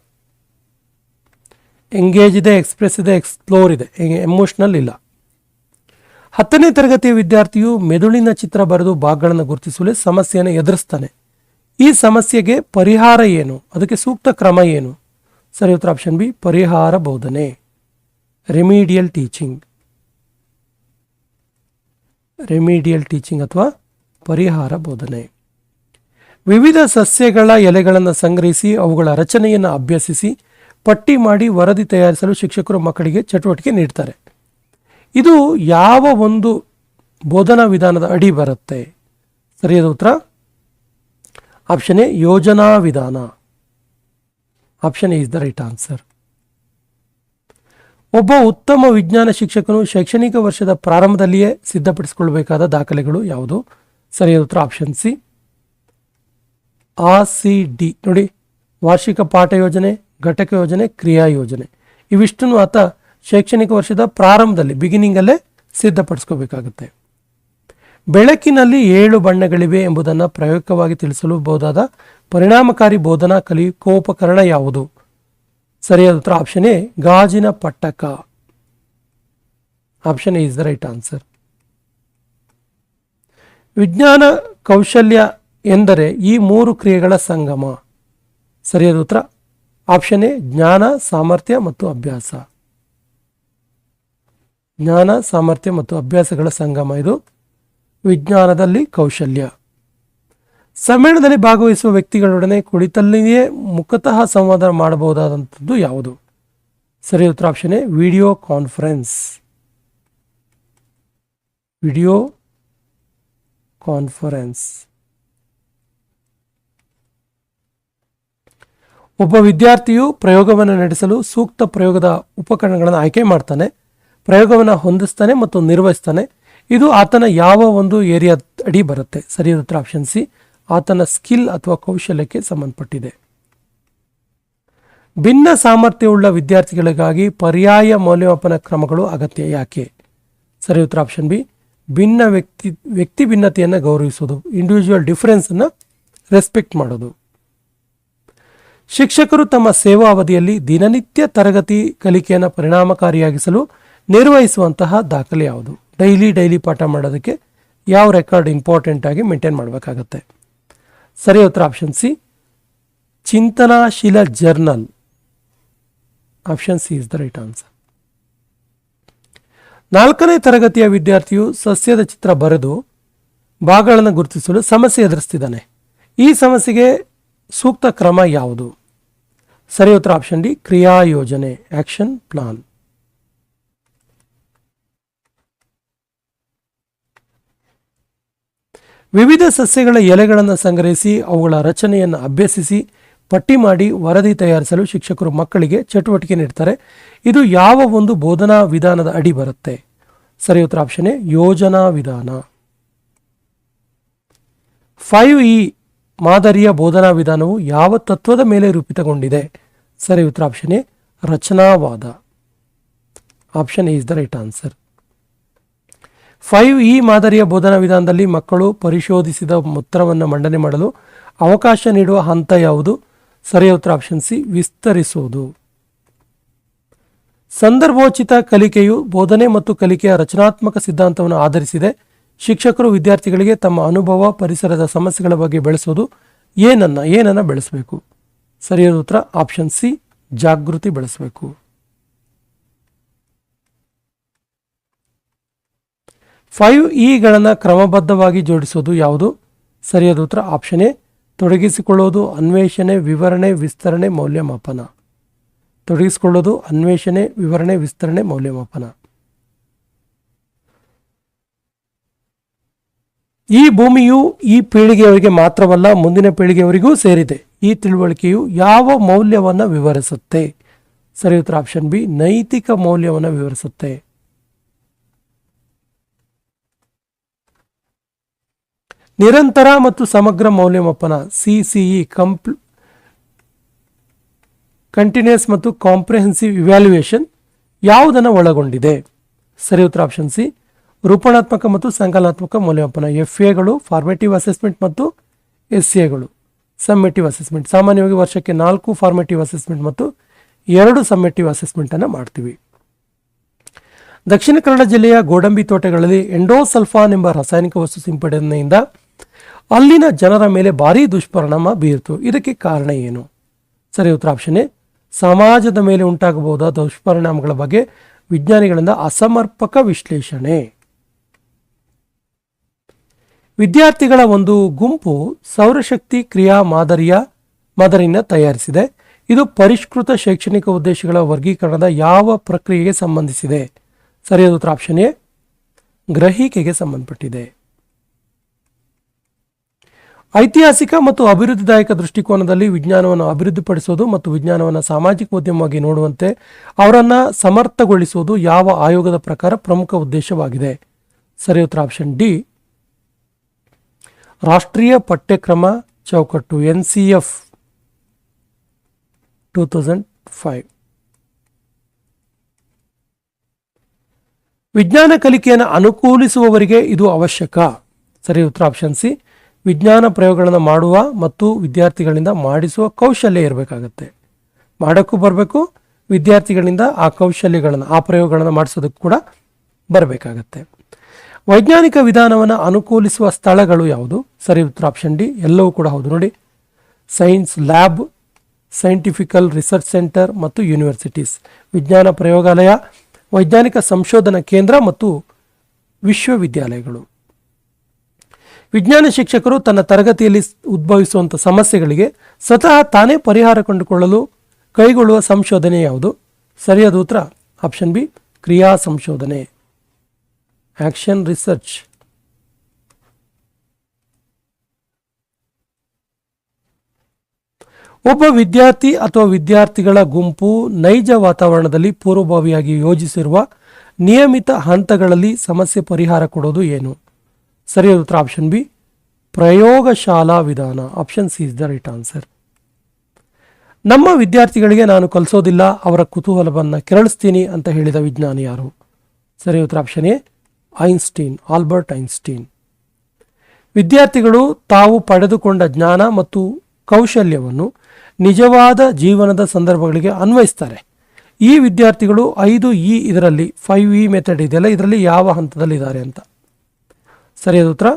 ಎಂಗೇಜ್ ಇದೆ, ಎಕ್ಸ್ಪ್ರೆಸ್ ಇದೆ, ಎಕ್ಸ್ಪ್ಲೋರ್ ಇದೆ ಎಮೋಷನಲ್ ಇಲ್ಲ. ಹತ್ತನೇ ತರಗತಿಯ ವಿದ್ಯಾರ್ಥಿಯು ಮೆದುಳಿನ ಚಿತ್ರ ಬರೆದು ಭಾಗಗಳನ್ನು ಗುರುತಿಸಲು ಸಮಸ್ಯೆಯನ್ನು ಎದುರಿಸ್ತಾನೆ. ಈ ಸಮಸ್ಯೆಗೆ ಪರಿಹಾರ ಏನು? ಅದಕ್ಕೆ ಸೂಕ್ತ ಕ್ರಮ ಏನು? ಸರಿ, ಉತ್ತರ ಆಪ್ಷನ್ ಬಿ, ಪರಿಹಾರ ಬೋಧನೆ. Remedial teaching. ರೆಮಿಡಿಯಲ್ ಟೀಚಿಂಗ್ ಅಥವಾ ಪರಿಹಾರ ಬೋಧನೆ. ವಿವಿಧ ಸಸ್ಯಗಳ ಎಲೆಗಳನ್ನು ಸಂಗ್ರಹಿಸಿ ಅವುಗಳ ರಚನೆಯನ್ನು ಅಭ್ಯಸಿಸಿ ಪಟ್ಟಿ ಮಾಡಿ ವರದಿ ತಯಾರಿಸಲು ಶಿಕ್ಷಕರು ಮಕ್ಕಳಿಗೆ ಚಟುವಟಿಕೆ ನೀಡ್ತಾರೆ. ಇದು ಯಾವ ಒಂದು ಬೋಧನಾ ವಿಧಾನದ ಅಡಿ ಬರುತ್ತೆ? ಸರಿಯಾದ ಉತ್ತರ? ಆಪ್ಷನ್ ಎ, ಯೋಜನಾ ವಿಧಾನ. Option A is the right answer. ಒಬ್ಬ ಉತ್ತಮ ವಿಜ್ಞಾನ ಶಿಕ್ಷಕನು ಶೈಕ್ಷಣಿಕ ವರ್ಷದ ಪ್ರಾರಂಭದಲ್ಲಿಯೇ ಸಿದ್ಧಪಡಿಸಿಕೊಳ್ಳಬೇಕಾದ ದಾಖಲೆಗಳು ಯಾವುದು? ಸರಿಯಾದ ಉತ್ತರ option C. A, C, D. ನೋಡಿ, ವಾರ್ಷಿಕ ಪಾಠ ಯೋಜನೆ, ಘಟಕ ಯೋಜನೆ, ಕ್ರಿಯಾ ಯೋಜನೆ. ಇವಿಷ್ಟನ್ನು ಆತ ಶೈಕ್ಷಣಿಕ ವರ್ಷದ ಪ್ರಾರಂಭದಲ್ಲಿ ಬಿಗಿನಿಂಗಲ್ಲೇ ಸಿದ್ಧಪಡಿಸ್ಕೋಬೇಕಾಗುತ್ತೆ. ಬೆಳಕಿನಲ್ಲಿ ಏಳು ಬಣ್ಣಗಳಿವೆ ಎಂಬುದನ್ನು ತಿಳಿಸಲು ಬಹುದಾದ ಪರಿಣಾಮಕಾರಿ ಬೋಧನಾ ಕಲಿಕೋಪಕರಣ ಯಾವುದು? ಸರಿಯಾದ ಉತ್ತರ ಆಪ್ಷನ್ ಎ, ಗಾಜಿನ ಪಟ್ಟಕ. Option A is the right answer ವಿಜ್ಞಾನ ಕೌಶಲ್ಯ ಎಂದರೆ ಈ ಮೂರು ಕ್ರಿಯೆಗಳ ಸಂಗಮ. ಸರಿಯಾದ ಉತ್ತರ ಆಪ್ಷನ್ ಎ, ಜ್ಞಾನ, ಸಾಮರ್ಥ್ಯ ಮತ್ತು ಅಭ್ಯಾಸ. ಜ್ಞಾನ, ಸಾಮರ್ಥ್ಯ ಮತ್ತು ಅಭ್ಯಾಸಗಳ ಸಂಗಮ. ಇದು ವಿಜ್ಞಾನದಲ್ಲಿ ಕೌಶಲ್ಯ. ಸಮ್ಮೇಳನದಲ್ಲಿ ಭಾಗವಹಿಸುವ ವ್ಯಕ್ತಿಗಳೊಡನೆ ಕುಳಿತಲ್ಲಿಯೇ ಮುಖತಃ ಸಂವಾದ ಮಾಡಬಹುದಾದಂಥದ್ದು ಯಾವುದು? ಸರಿ ಉತ್ತರ option video conference. Video conference. ಒಬ್ಬ ವಿದ್ಯಾರ್ಥಿಯು ಪ್ರಯೋಗವನ್ನು ನಡೆಸಲು ಸೂಕ್ತ ಪ್ರಯೋಗದ ಉಪಕರಣಗಳನ್ನು ಆಯ್ಕೆ ಮಾಡ್ತಾನೆ. ಪ್ರಯೋಗವನ್ನು ಹೊಂದಿಸ್ತಾನೆ ಮತ್ತು ನಿರ್ವಹಿಸ್ತಾನೆ. ಇದು ಆತನ ಯಾವ ಒಂದು ಏರಿಯಾ ಅಡಿ ಬರುತ್ತೆ? ಸರಿಯಾದ ಉತ್ತರ ಆಪ್ಷನ್ ಸಿ ಆತನ ಸ್ಕಿಲ್ ಅಥವಾ ಕೌಶಲ್ಯಕ್ಕೆ ಸಂಬಂಧಪಟ್ಟಿದೆ. ಭಿನ್ನ ಸಾಮರ್ಥ್ಯವುಳ್ಳ ವಿದ್ಯಾರ್ಥಿಗಳಿಗಾಗಿ ಪರ್ಯಾಯ ಮೌಲ್ಯಮಾಪನ ಕ್ರಮಗಳು ಅಗತ್ಯ. ಯಾಕೆ? ಸರಿ, ಉತ್ತರ ಆಪ್ಷನ್ ಬಿ ಭಿನ್ನ ವ್ಯಕ್ತಿ ವ್ಯಕ್ತಿ ಭಿನ್ನತೆಯನ್ನು ಗೌರವಿಸೋದು ಇಂಡಿವಿಜುವಲ್ ಡಿಫರೆನ್ಸನ್ನು ರೆಸ್ಪೆಕ್ಟ್ ಮಾಡೋದು. ಶಿಕ್ಷಕರು ತಮ್ಮ ಸೇವಾ ಅವಧಿಯಲ್ಲಿ ದಿನನಿತ್ಯ ತರಗತಿ ಕಲಿಕೆಯನ್ನು ಪರಿಣಾಮಕಾರಿಯಾಗಿಸಲು ನಿರ್ವಹಿಸುವಂತಹ ದಾಖಲೆ ಯಾವುದು? ಡೈಲಿ ಡೈಲಿ ಪಾಠ ಮಾಡೋದಕ್ಕೆ ಯಾವ ರೆಕಾರ್ಡ್ ಇಂಪಾರ್ಟೆಂಟ್ ಆಗಿ ಮೇಂಟೈನ್ ಮಾಡಬೇಕಾಗತ್ತೆ? ಸರಿ, ಉತ್ತರ option C. ಚಿಂತನಾಶೀಲ journal. Option C is the right answer. ನಾಲ್ಕನೇ ತರಗತಿಯ ವಿದ್ಯಾರ್ಥಿಯು ಸಸ್ಯದ ಚಿತ್ರ ಬರೆದು ಭಾಗಗಳನ್ನು ಗುರುತಿಸಲು ಸಮಸ್ಯೆ ಎದುರಿಸ್ತಿದ್ದಾನೆ. ಈ ಸಮಸ್ಯೆಗೆ ಸೂಕ್ತ ಕ್ರಮ ಯಾವುದು? ಸರಿ, ಉತ್ತರ ಆಪ್ಷನ್ ಡಿ, ಕ್ರಿಯಾ ಯೋಜನೆ, ಆಕ್ಷನ್ ಪ್ಲಾನ್. ವಿವಿಧ ಸಸ್ಯಗಳ ಎಲೆಗಳನ್ನು ಸಂಗ್ರಹಿಸಿ ಅವುಗಳ ರಚನೆಯನ್ನು ಅಭ್ಯಸಿಸಿ ಪಟ್ಟಿ ಮಾಡಿ ವರದಿ ತಯಾರಿಸಲು ಶಿಕ್ಷಕರು ಮಕ್ಕಳಿಗೆ ಚಟುವಟಿಕೆ ನೀಡ್ತಾರೆ. ಇದು ಯಾವ ಒಂದು ಬೋಧನಾ ವಿಧಾನದ ಅಡಿ ಬರುತ್ತೆ? ಸರಿ, ಉತ್ತರ ಆಪ್ಷನ್ ಯೋಜನಾ ವಿಧಾನ. ಫೈವ್ ಇ ಮಾದರಿಯ ಬೋಧನಾ ವಿಧಾನವು ಯಾವ ತತ್ವದ ಮೇಲೆ ರೂಪಿತಗೊಂಡಿದೆ? ಸರಿ, ಉತ್ತರ option A, ರಚನಾವಾದ. Option A is the right answer. Five E ಮಾದರಿಯ ಬೋಧನಾ ವಿಧಾನದಲ್ಲಿ ಮಕ್ಕಳು ಪರಿಶೋಧಿಸಿದ ಉತ್ತರವನ್ನು ಮಂಡನೆ ಮಾಡಲು ಅವಕಾಶ ನೀಡುವ ಹಂತ ಯಾವುದು? ಸರಿಯ ಉತ್ತರ ಆಪ್ಷನ್ ಸಿ, ವಿಸ್ತರಿಸುವುದು. ಸಂದರ್ಭೋಚಿತ ಕಲಿಕೆಯು ಬೋಧನೆ ಮತ್ತು ಕಲಿಕೆಯ ರಚನಾತ್ಮಕ ಸಿದ್ಧಾಂತವನ್ನು ಆಧರಿಸಿದೆ. ಶಿಕ್ಷಕರು ವಿದ್ಯಾರ್ಥಿಗಳಿಗೆ ತಮ್ಮ ಅನುಭವ, ಪರಿಸರದ ಸಮಸ್ಯೆಗಳ ಬಗ್ಗೆ ಬೆಳೆಸೋದು ಏನನ್ನ ಏನನ್ನ ಬೆಳೆಸಬೇಕು? ಸರಿಯಾದ ಉತ್ತರ ಆಪ್ಷನ್ ಸಿ, ಜಾಗೃತಿ ಬೆಳೆಸಬೇಕು. ಫೈವ್ ಇಗಳನ್ನು ಕ್ರಮಬದ್ಧವಾಗಿ ಜೋಡಿಸೋದು ಯಾವುದು? ಸರಿಯಾದ ಉತ್ತರ ಆಪ್ಷನ್ ಎ, ತೊಡಗಿಸಿಕೊಳ್ಳೋದು, ಅನ್ವೇಷಣೆ, ವಿವರಣೆ, ವಿಸ್ತರಣೆ, ಮೌಲ್ಯಮಾಪನ. ತೊಡಗಿಸಿಕೊಳ್ಳೋದು, ಅನ್ವೇಷಣೆ, ವಿವರಣೆ, ವಿಸ್ತರಣೆ, ಮೌಲ್ಯಮಾಪನ. ಈ ಭೂಮಿಯು ಈ ಪೀಳಿಗೆಯವರಿಗೆ ಮಾತ್ರವಲ್ಲ, ಮುಂದಿನ ಪೀಳಿಗೆಯವರಿಗೂ ಸೇರಿದೆ. ಈ ತಿಳುವಳಿಕೆಯು ಯಾವ ಮೌಲ್ಯವನ್ನು ವಿವರಿಸುತ್ತೆ? ಸರಿ ಉತ್ತರ ಆಪ್ಷನ್ ಬಿ, ನೈತಿಕ ಮೌಲ್ಯವನ್ನು ವಿವರಿಸುತ್ತೆ. ನಿರಂತರ ಮತ್ತು ಸಮಗ್ರ ಮೌಲ್ಯಮಾಪನ ಸಿಸಿಇ ಕಂಪ್ ಕಂಟಿನ್ಯೂಸ್ ಮತ್ತು ಕಾಂಪ್ರಿಹೆನ್ಸಿವ್ ಇವ್ಯಾಲ್ಯೂಯೇಷನ್ ಯಾವುದನ್ನು ಒಳಗೊಂಡಿದೆ? ಸರಿ ಉತ್ತರ ಆಪ್ಷನ್ ಸಿ ರೂಪಣಾತ್ಮಕ ಮತ್ತು ಸಂಕಲನಾತ್ಮಕ ಮೌಲ್ಯಮಾಪನ ಎಫ್ ಎಗಳು ಫಾರ್ಮೇಟಿವ್ ಅಸೆಸ್ಮೆಂಟ್ ಮತ್ತು ಎಸ್ ಎಗಳು ಸಮ್ಮೆಟಿವ್ ಅಸೆಸ್ಮೆಂಟ್ ಸಾಮಾನ್ಯವಾಗಿ ವರ್ಷಕ್ಕೆ ನಾಲ್ಕು ಫಾರ್ಮೇಟಿವ್ ಅಸೆಸ್ಮೆಂಟ್ ಮತ್ತು ಎರಡು ಸಮ್ಮೆಟಿವ್ ಅಸೆಸ್ಮೆಂಟನ್ನು ಮಾಡ್ತೀವಿ. ದಕ್ಷಿಣ ಕನ್ನಡ ಜಿಲ್ಲೆಯ ಗೋಡಂಬಿ ತೋಟಗಳಲ್ಲಿ ಎಂಡೋಸಲ್ಫಾನ್ ಎಂಬ ರಾಸಾಯನಿಕ ವಸ್ತು ಸಿಂಪಡಣೆಯಿಂದ ಅಲ್ಲಿನ ಜನರ ಮೇಲೆ ಭಾರೀ ದುಷ್ಪರಿಣಾಮ ಬೀರಿತು. ಇದಕ್ಕೆ ಕಾರಣ ಏನು? ಸರಿ, ಉತ್ತರ ಆಪ್ಷನ್ ಎ. ಸಮಾಜದ ಮೇಲೆ ಉಂಟಾಗಬಹುದಾದ ದುಷ್ಪರಿಣಾಮಗಳ ಬಗ್ಗೆ ವಿಜ್ಞಾನಿಗಳಿಂದ ಅಸಮರ್ಪಕ ವಿಶ್ಲೇಷಣೆ. ವಿದ್ಯಾರ್ಥಿಗಳ ಒಂದು ಗುಂಪು ಸೌರಶಕ್ತಿ ಕ್ರಿಯಾ ಮಾದರಿಯ ಮಾದರಿಯನ್ನು ತಯಾರಿಸಿದೆ. ಇದು ಪರಿಷ್ಕೃತ ಶೈಕ್ಷಣಿಕ ಉದ್ದೇಶಗಳ ವರ್ಗೀಕರಣದ ಯಾವ ಪ್ರಕ್ರಿಯೆಗೆ ಸಂಬಂಧಿಸಿದೆ? ಸರಿಯಾದ ಉತ್ತರ ಆಪ್ಷನ್ ಎ. ಗ್ರಹಿಕೆಗೆ ಸಂಬಂಧಪಟ್ಟಿದೆ. ಐತಿಹಾಸಿಕ ಮತ್ತು ಅಭಿವೃದ್ಧಿದಾಯಕ ದೃಷ್ಟಿಕೋನದಲ್ಲಿ ವಿಜ್ಞಾನವನ್ನು ಅಭಿವೃದ್ಧಿಪಡಿಸೋದು ಮತ್ತು ವಿಜ್ಞಾನವನ್ನು ಸಾಮಾಜಿಕ ಉದ್ಯಮವಾಗಿ ನೋಡುವಂತೆ ಅವರನ್ನು ಸಮರ್ಥಗೊಳಿಸುವುದು ಯಾವ ಆಯೋಗದ ಪ್ರಕಾರ ಪ್ರಮುಖ ಉದ್ದೇಶವಾಗಿದೆ. ಸರಿ ಉತ್ತರ ಆಪ್ಷನ್ ಡಿ. ರಾಷ್ಟ್ರೀಯ ಪಠ್ಯಕ್ರಮ ಚೌಕಟ್ಟು N C F two thousand five. ವಿಜ್ಞಾನ ಕಲಿಕೆಯನ್ನು ಅನುಕೂಲಿಸುವವರಿಗೆ ಇದು ಅವಶ್ಯಕ. ಸರಿ ಉತ್ತರ ಆಪ್ಷನ್ ಸಿ. ವಿಜ್ಞಾನ ಪ್ರಯೋಗಗಳನ್ನು ಮಾಡುವ ಮತ್ತು ವಿದ್ಯಾರ್ಥಿಗಳಿಂದ ಮಾಡಿಸುವ ಕೌಶಲ್ಯ ಇರಬೇಕಾಗತ್ತೆ. ಮಾಡೋಕ್ಕೂ ಬರಬೇಕು, ವಿದ್ಯಾರ್ಥಿಗಳಿಂದ ಆ ಕೌಶಲ್ಯಗಳನ್ನು, ಆ ಪ್ರಯೋಗಗಳನ್ನು ಮಾಡಿಸೋದಕ್ಕೆ ಕೂಡ ಬರಬೇಕಾಗತ್ತೆ. ವೈಜ್ಞಾನಿಕ ವಿಧಾನವನ್ನು ಅನುಕೂಲಿಸುವ ಸ್ಥಳಗಳು ಯಾವುದು? ಸರಿ, ಉತ್ತರ ಆಪ್ಷನ್ ಡಿ, ಎಲ್ಲವೂ ಕೂಡ ಹೌದು ನೋಡಿ. Science lab, scientifical research center ಮತ್ತು ಯೂನಿವರ್ಸಿಟೀಸ್. ವಿಜ್ಞಾನ ಪ್ರಯೋಗಾಲಯ, ವೈಜ್ಞಾನಿಕ ಸಂಶೋಧನಾ ಕೇಂದ್ರ ಮತ್ತು ವಿಶ್ವವಿದ್ಯಾಲಯಗಳು. ವಿಜ್ಞಾನ ಶಿಕ್ಷಕರು ತನ್ನ ತರಗತಿಯಲ್ಲಿ ಉದ್ಭವಿಸುವಂಥ ಸಮಸ್ಯೆಗಳಿಗೆ ಸ್ವತಃ ತಾನೇ ಪರಿಹಾರ ಕಂಡುಕೊಳ್ಳಲು ಕೈಗೊಳ್ಳುವ ಸಂಶೋಧನೆ ಯಾವುದು? ಸರಿಯಾದ ಉತ್ತರ? ಆಪ್ಷನ್ ಬಿ, ಕ್ರಿಯಾ ಸಂಶೋಧನೆ. Action research. ಒಬ್ಬ ವಿದ್ಯಾರ್ಥಿ ಅಥವಾ ವಿದ್ಯಾರ್ಥಿಗಳ ಗುಂಪು ನೈಜ ವಾತಾವರಣದಲ್ಲಿ ಪೂರ್ವಭಾವಿಯಾಗಿ ಯೋಜಿಸಿರುವ ನಿಯಮಿತ ಹಂತಗಳಲ್ಲಿ ಸಮಸ್ಯೆ ಪರಿಹಾರ ಕೊಡೋದು ಏನು? ಸರಿಯಾದ ಉತ್ತರ ಆಪ್ಷನ್ ಬಿ ಪ್ರಯೋಗಶಾಲಾ ವಿಧಾನ option C is the right answer ನಮ್ಮ ವಿದ್ಯಾರ್ಥಿಗಳಿಗೆ ನಾನು ಕಲಿಸೋದಿಲ್ಲ, ಅವರ ಕುತೂಹಲವನ್ನು ಕೆರಳಿಸ್ತೀನಿ ಅಂತ ಹೇಳಿದ ವಿಜ್ಞಾನಿ ಯಾರು? ಸರಿ, ಉತ್ತರ option A Einstein, Albert Einstein. ವಿದ್ಯಾರ್ಥಿಗಳು ತಾವು ಪಡೆದುಕೊಂಡ ಜ್ಞಾನ ಮತ್ತು ಕೌಶಲ್ಯವನ್ನು ನಿಜವಾದ ಜೀವನದ ಸಂದರ್ಭಗಳಿಗೆ ಅನ್ವಯಿಸ್ತಾರೆ. ಈ ವಿದ್ಯಾರ್ಥಿಗಳು ಐದು ಇ ಇದರಲ್ಲಿ, ಫೈವ್ ಇ ಮೆಥಡ್ ಇದೆಯಲ್ಲ ಇದರಲ್ಲಿ ಯಾವ ಹಂತದಲ್ಲಿದ್ದಾರೆ ಅಂತ. ಸರಿಯಾದ ಉತ್ತರ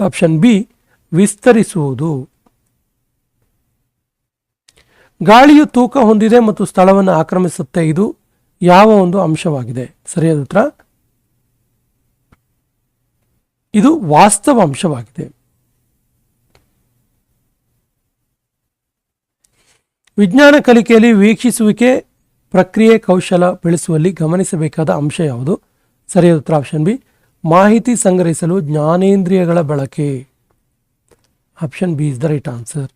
ಆಪ್ಷನ್ ಬಿ ವಿಸ್ತರಿಸುವುದು. ಗಾಳಿಯು ತೂಕ ಹೊಂದಿದೆ ಮತ್ತು ಸ್ಥಳವನ್ನು ಆಕ್ರಮಿಸುತ್ತೆ. ಇದು ಯಾವ ಒಂದು ಅಂಶವಾಗಿದೆ? ಸರಿಯಾದ ಉತ್ತರ ಇದು ವಾಸ್ತವ ಅಂಶವಾಗಿದೆ. ವಿಜ್ಞಾನ ಕಲಿಕೆಯಲ್ಲಿ ವೀಕ್ಷಿಸುವಿಕೆ ಪ್ರಕ್ರಿಯೆ ಕೌಶಲ ಬೆಳೆಸುವಲ್ಲಿ ಗಮನಿಸಬೇಕಾದ ಅಂಶ ಯಾವುದು? ಸರಿಯಾದ ಉತ್ತರ ಆಪ್ಷನ್ ಬಿ ಮಾಹಿತಿ ಸಂಗ್ರಹಿಸಲು ಜ್ಞಾನೇಂದ್ರಿಯಗಳ ಬಳಕೆ. Option B is the right answer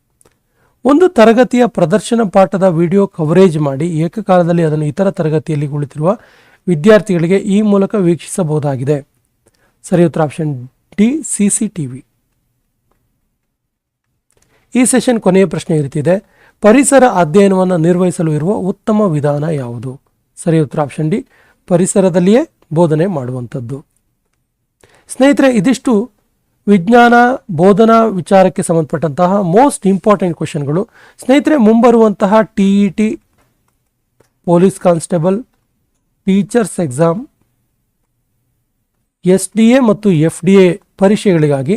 ಒಂದು ತರಗತಿಯ ಪ್ರದರ್ಶನ ಪಾಠದ ವಿಡಿಯೋ ಕವರೇಜ್ ಮಾಡಿ ಏಕಕಾಲದಲ್ಲಿ ಅದನ್ನು ಇತರ ತರಗತಿಯಲ್ಲಿ ಕುಳಿತಿರುವ ವಿದ್ಯಾರ್ಥಿಗಳಿಗೆ ಈ ಮೂಲಕ ವೀಕ್ಷಿಸಬಹುದಾಗಿದೆ. ಸರಿ, ಉತ್ತರ option D C C T V ಈ ಸೆಷನ್ ಕೊನೆಯ ಪ್ರಶ್ನೆ ಇರುತ್ತಿದೆ. ಪರಿಸರ ಅಧ್ಯಯನವನ್ನು ನಿರ್ವಹಿಸಲು ಇರುವ ಉತ್ತಮ ವಿಧಾನ ಯಾವುದು? ಸರಿ, ಉತ್ತರ ಆಪ್ಷನ್ ಡಿ ಪರಿಸರದಲ್ಲಿಯೇ ಬೋಧನೆ ಮಾಡುವಂಥದ್ದು. ಸ್ನೇಹಿತರೆ, ಇದಿಷ್ಟು ವಿಜ್ಞಾನ, ಬೋಧನಾ ವಿಚಾರಕ್ಕೆ ಸಂಬಂಧಪಟ್ಟಂತಹ ಮೋಸ್ಟ್ ಇಂಪಾರ್ಟೆಂಟ್ ಕ್ವಶನ್ಗಳು ಸ್ನೇಹಿತರೆ, ಮುಂಬರುವಂತಹ T E T police constable teachers exam S D A ಮತ್ತು ಎಫ್ ಡಿ ಎ ಪರೀಕ್ಷೆಗಳಿಗಾಗಿ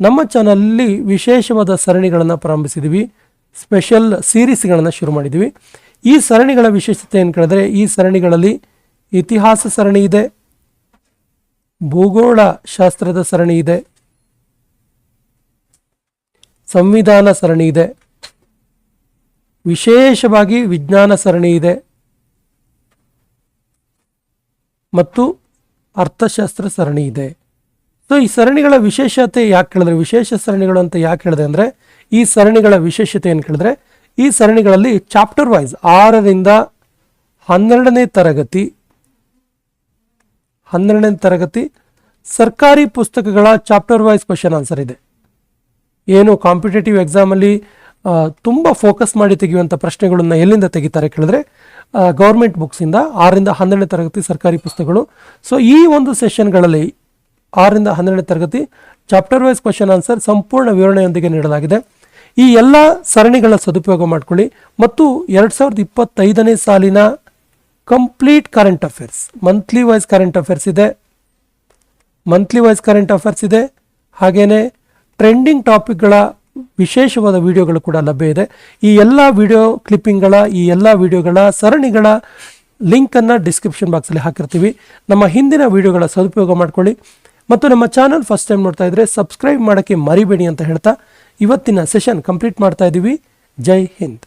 ನಮ್ಮ ಚಾನಲ್ಲಿ ವಿಶೇಷವಾದ ಸರಣಿಗಳನ್ನು ಪ್ರಾರಂಭಿಸಿದ್ದೀವಿ ಸ್ಪೆಷಲ್ ಸೀರೀಸ್ಗಳನ್ನು ಶುರು ಮಾಡಿದ್ದೀವಿ ಈ ಸರಣಿಗಳ ವಿಶೇಷತೆ ಏನು ಕೇಳಿದ್ರೆ, ಈ ಸರಣಿಗಳಲ್ಲಿ ಇತಿಹಾಸ ಸರಣಿ ಇದೆ ಭೂಗೋಳ ಶಾಸ್ತ್ರದ ಸರಣಿ ಇದೆ. ಸಂವಿಧಾನ ಸರಣಿ ಇದೆ. ವಿಶೇಷವಾಗಿ ವಿಜ್ಞಾನ ಸರಣಿ ಇದೆ. ಮತ್ತು ಅರ್ಥಶಾಸ್ತ್ರ ಸರಣಿ ಇದೆ. ಸೊ ಈ ಸರಣಿಗಳ ವಿಶೇಷತೆ ಯಾಕೆ ಕೇಳಿದ್ರೆ ವಿಶೇಷ ಸರಣಿಗಳು ಅಂತ ಯಾಕೆ ಹೇಳಿದೆ ಅಂದರೆ, ಈ ಸರಣಿಗಳ ವಿಶೇಷತೆ ಏನು ಕೇಳಿದ್ರೆ ಈ ಸರಣಿಗಳಲ್ಲಿ ಚಾಪ್ಟರ್ ವೈಸ್ ಆರರಿಂದ ಹನ್ನೆರಡನೇ ತರಗತಿ ಹನ್ನೆರಡನೇ ತರಗತಿ ಸರ್ಕಾರಿ ಪುಸ್ತಕಗಳ ಚಾಪ್ಟರ್ ವೈಸ್ ಕ್ವಶನ್ ಆನ್ಸರ್ ಇದೆ. ಏನು ಕಾಂಪಿಟೇಟಿವ್ ಎಕ್ಸಾಮಲ್ಲಿ ತುಂಬ ಫೋಕಸ್ ಮಾಡಿ ತೆಗೆಯುವಂಥ ಪ್ರಶ್ನೆಗಳನ್ನು ಎಲ್ಲಿಂದ ತೆಗಿತಾರೆ ಕೇಳಿದ್ರೆ ಗೌರ್ಮೆಂಟ್ ಬುಕ್ಸಿಂದ ಆರರಿಂದ ಹನ್ನೆರಡನೇ ತರಗತಿ ಸರ್ಕಾರಿ ಪುಸ್ತಕಗಳು. ಸೊ ಈ ಒಂದು ಸೆಷನ್ಗಳಲ್ಲಿ ಆರರಿಂದ ಹನ್ನೆರಡನೇ ತರಗತಿ ಚಾಪ್ಟರ್ ವೈಸ್ ಕ್ವಶನ್ ಆನ್ಸರ್ ಸಂಪೂರ್ಣ ವಿವರಣೆಯೊಂದಿಗೆ ನೀಡಲಾಗಿದೆ. ಈ ಎಲ್ಲ ಸರಣಿಗಳ ಸದುಪಯೋಗ ಮಾಡಿಕೊಳ್ಳಿ. ಮತ್ತು ಎರಡು ಸಾವಿರದ ಇಪ್ಪತ್ತೈದನೇ ಸಾಲಿನ complete current affairs monthly wise current affairs ಇದೆ. ಮಂತ್ಲಿ ವೈಸ್ ಕರೆಂಟ್ ಅಫೇರ್ಸ್ ಇದೆ. ಹಾಗೆಯೇ ಟ್ರೆಂಡಿಂಗ್ ಟಾಪಿಕ್ಗಳ ವಿಶೇಷವಾದ ವಿಡಿಯೋಗಳು ಕೂಡ ಲಭ್ಯ ಇದೆ. ಈ ಎಲ್ಲ ವಿಡಿಯೋ ಕ್ಲಿಪ್ಪಿಂಗ್ಗಳ ಈ ಎಲ್ಲ ವಿಡಿಯೋಗಳ ಸರಣಿಗಳ ಲಿಂಕನ್ನು ಡಿಸ್ಕ್ರಿಪ್ಷನ್ ಬಾಕ್ಸಲ್ಲಿ ಹಾಕಿರ್ತೀವಿ. ನಮ್ಮ ಹಿಂದಿನ ವಿಡಿಯೋಗಳ ಸದುಪಯೋಗ ಮಾಡ್ಕೊಳ್ಳಿ. ಮತ್ತು ನಮ್ಮ ಚಾನಲ್ ಫಸ್ಟ್ ಟೈಮ್ ನೋಡ್ತಾ ಇದ್ರೆ ಸಬ್ಸ್ಕ್ರೈಬ್ ಮಾಡೋಕ್ಕೆ ಮರಿಬೇಡಿ ಅಂತ ಹೇಳ್ತಾ ಇವತ್ತಿನ ಸೆಷನ್ ಕಂಪ್ಲೀಟ್ ಮಾಡ್ತಾ ಇದ್ದೀವಿ ಜೈ ಹಿಂದ್.